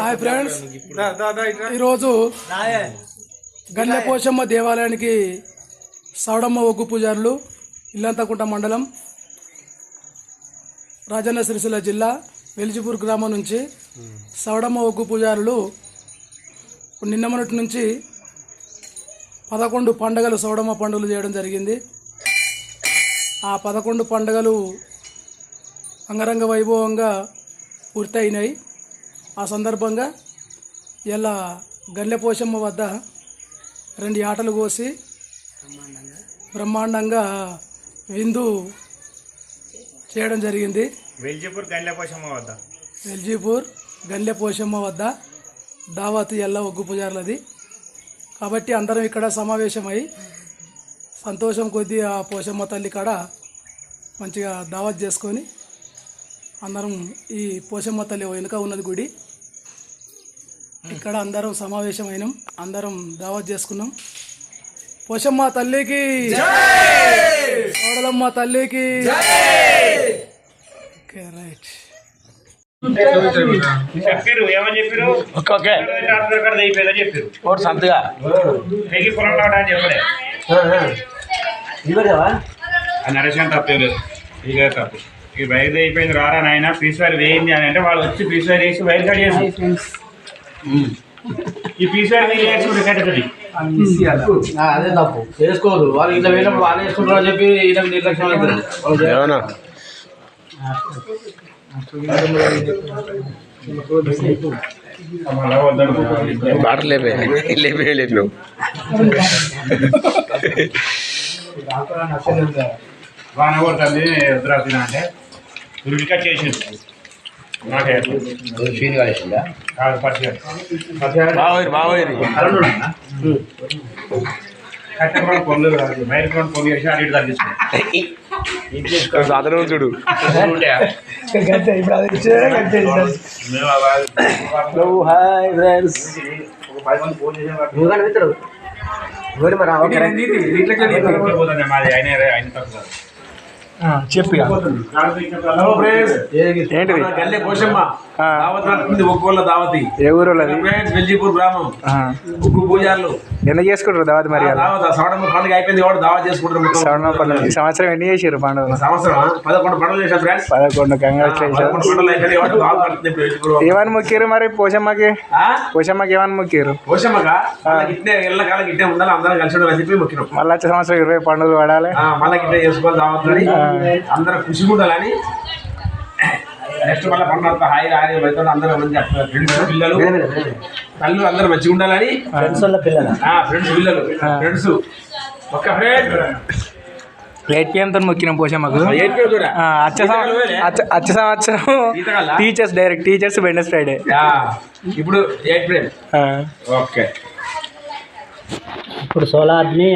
Hi friends. ఈరోజు గల్లె పోషమ్మ దేవాలయానికి సౌడమ్మ ఒగ్గు పూజారులు ఇల్లంతకుంట మండలం రాజన్న సిరిసిల్ల జిల్లా వెలిజిపూర్ గ్రామం నుంచి సౌడమ్మ ఒగ్గు పూజారులు నిన్న మొన్నటి నుంచి పదకొండు పండుగలు సౌడమ్మ పండుగలు చేయడం జరిగింది. ఆ పదకొండు పండుగలు అంగరంగ వైభవంగా పూర్తయినాయి. ఆ సందర్భంగా ఇలా గల్లెపోషమ్మ వద్ద రెండు ఆటలు కోసి బ్రహ్మాండంగా విందు చేయడం జరిగింది. వెల్జిపూర్ గండ్ల పోషమ్మ వద్ద. ఎల్జీపూర్ గల్లె పోషమ్మ వద్ద దావత్ ఎల్ల ఒగ్గు పూజారులది కాబట్టి అందరం ఇక్కడ సమావేశమై సంతోషం కొద్దీ ఆ పోషమ్మ తల్లి కాడ మంచిగా దావత్ చేసుకొని అందరం ఈ పోషమ్మ తల్లి వెనుక ఉన్నది గుడి. ఇక్కడ అందరం సమావేశమైనాం అందరం దావత్ చేసుకున్నాం. పోషమ్మ తల్లికి కోడలమ్మ తల్లికి ఓకే రైట్. చెప్పారు ఏమని చెప్పారు ఓకే చెప్పారు ఓటు సంతగా. అని చెప్పలే. తప్పేం లేదు. ఇదే తప్పు. ఈ బయట అయిపోయింది రారా నాయన? పీస్ వైర్ వేయింది అని అంటే వాళ్ళు వచ్చి పీస్ వైర్ వేసి వైర్ కట్ చేసి ఈ పీస్ వైర్ వేసి కట్టది అదే తప్పు. చేసుకోదు. వాళ్ళు ఇట్లా వేసినప్పుడు వాళ్ళు వేసుకుంటారు అని చెప్పి ఈయనకు నిర్లక్ష్యం అవుతుంది. ఏమన్నా? మళ్ళా వద్దనుకుంటున్నాను. బాట లేపే లేపే లేపి నువ్వు. వాన కొడుతుంది వద్దురాసిన అంటే ఉరికా చేసింది నాకే అడిగి తగ్గించుకో అతను చూడు. Hi friends. మాది ఆయన ఆయన తక్కువ చెప్పి ఏంటిది? గల్లె పోషమ్మ. దావత్ నడుపుతుంది ఒక్కోళ్ళ దావతి. ఏ ఊరు వెల్జీపూర్ గ్రామం. ఉగ్గు పూజార్లు. ఎన్ని చేసుకుంటారు దావత్ మరి పండుగ అయిపోయింది దావత్ చేసుకుంటారు. శ్రవణ పండుగ ఈ సంవత్సరం ఎన్ని చేసారు పండుగ సంవత్సరం పదకొండు పండుగలు చేశాం ఫ్రెండ్స్ పదకొండు కంగ్రాచులేషన్. ఏమని మొక్కారు మరి పోషమ్మకి? ఆ? పోషమ్మకి ఏమని మొక్కారు పోషమ్మక? వాళ్ళకి ఇట్టే ఇళ్ళ కాలకి ఇట్టే ఉండాలి అందరం కలిసి ఉండాలని చెప్పి మొక్కినాం. మళ్ళీ వచ్చే సంవత్సరం ఇరవై పండుగలు పడాలి. ఆ, మళ్ళా చేసుకోవాలి అందరం ఖుషిగా ఉండాలని. నెక్స్ట్ మళ్ళీ పండుగ హాయి హాయి అందరూ పిల్లలు. తల్లు అందరూ మంచిగా ఉండాలని ఫ్రెండ్స్ పిల్లలు. ఫ్రెండ్స్ పిల్లలు. ఫ్రెండ్స్ ఒక్క ఫ్రెండ్ ఎయిట్ పిఎంతో మొక్కినాం పోషమ్మకు కూడా ఆ, వచ్చే సంవత్సరం వచ్చే-? టీచర్స్ డైరెక్ట్ టీచర్స్ వెండస్ ఫ్రైడే ఇప్పుడు ఎయిట్ ఫ్రెండ్ ఓకే. ఇప్పుడు సోలార్ని